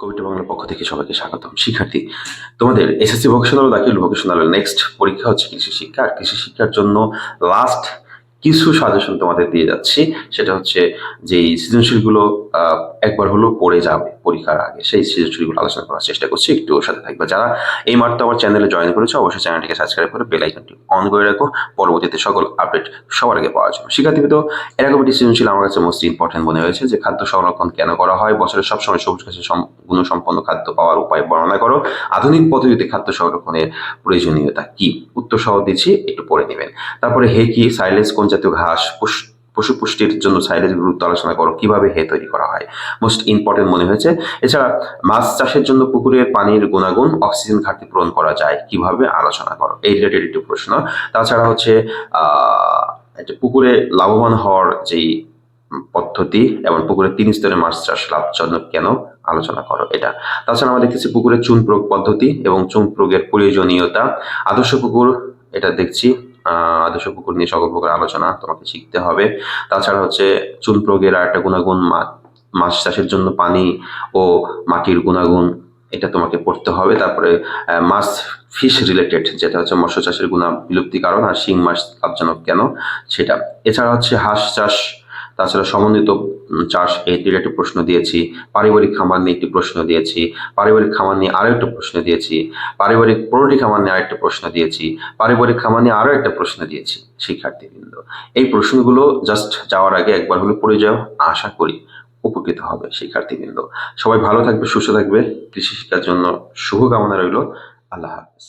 কবিতা বাংলার পক্ষ থেকে সবাইকে স্বাগতম। শিক্ষার্থী, তোমাদের এসএসসি ভোকেশনাল দাখিল ভোকেশনাল নেক্সট পরীক্ষা হচ্ছে কৃষি শিক্ষা। আর কৃষি শিক্ষার জন্য লাস্ট কিছু সাজেশন তোমাদের দিয়ে যাচ্ছি। সেটা হচ্ছে যে সৃজনশীলগুলো একবার হলো পড়ে যাবে পরীক্ষার আগে। সেই সৃজনশীলগুলো আলোচনা করার চেষ্টা করছি। একটু ওর সাথে থাকবে। যারা এই মাত্র আমার চ্যানেলে জয়েন করেছে, অবশ্যই চ্যানেলটিকে সাবস্ক্রাইব করে বেল আইকনটি অন করে রাখো। পরবর্তীতে সকল আপডেট সবার আগে পাওয়ার জন্য। শিক্ষার্থী তো এরকম একটি সৃজনশীল আমার কাছে মোস্ট ইম্পর্টেন্ট মনে হয়েছে যে খাদ্য সংরক্ষণ কেন করা হয়? বছরের সবসময় সবুজ সম- গুণসম্পন্ন খাদ্য পাওয়ার উপায় বর্ণনা করো। আধুনিক পদ্ধতিতে খাদ্য সংরক্ষণের প্রয়োজনীয়তা কি? উত্তর সহ দিচ্ছি, একটু পড়ে নেবেন। তারপরে, হে কি? সাইলেন্স কোন জাতীয় ঘাস পশু পুষ্টির জন্য সাইলেজ গুরুত্ব আলোচনা করো। কীভাবে হে তৈরি করা হয়? মোস্ট ইম্পর্টেন্ট মনে হয়েছে। এছাড়া মাছ চাষের জন্য পুকুরের পানির গুণাগুণ অক্সিজেন ঘাটতি পূরণ করা যায়। কীভাবে? আলোচনা করো। এই রিলেটেড একটি প্রশ্ন। তাছাড়া হচ্ছে একটা পুকুরে লাভবান হওয়ার যেই পদ্ধতি এবং পুকুরে তিন স্তরে মাছ চাষ লাভজনক কেন? আলোচনা করো এটা। তাছাড়া আমরা দেখতেছি পুকুরে চুন প্রয়োগ পদ্ধতি এবং চুন প্রয়োগের প্রয়োজনীয়তা। আদর্শ পুকুর, এটা দেখছি আদর্শ পুকুর নিয়ে সকল প্রকার আলোচনা তোমাকে শিখতে হবে। তাছাড়া হচ্ছে চুল প্রয়োগের আর একটা গুণাগুণ মাছ চাষের জন্য পানি ও মাটির গুণাগুণ এটা তোমাকে পড়তে হবে। তারপরে মাছ ফিশ রিলেটেড যেটা হচ্ছে মৎস্য চাষের গুণা বিলুপ্তি কারণ আর শিং মাছ লাভজনক কেন সেটা। এছাড়া হচ্ছে হাঁস চাষ তাছাড়া সমন্বিত চাষ এই রিলেটেড প্রশ্ন দিয়েছি। পারিবারিক খামার নিয়ে একটি প্রশ্ন দিয়েছি। পারিবারিক খামার নিয়ে আরও একটা প্রশ্ন দিয়েছি। পারিবারিক পোল্ট্রি খামার নিয়ে আরেকটা প্রশ্ন দিয়েছি। পারিবারিক খামার নিয়ে আরও একটা প্রশ্ন দিয়েছি, শিক্ষার্থীবৃন্দ। এই প্রশ্নগুলো জাস্ট যাওয়ার আগে একবার হলে পড়ে যাও, আশা করি উপকৃত হবে শিক্ষার্থীবৃন্দ। সবাই ভালো থাকবে, সুস্থ থাকবে। কৃষি শিক্ষার জন্য শুভকামনা রইল। আল্লাহ হাফেজ।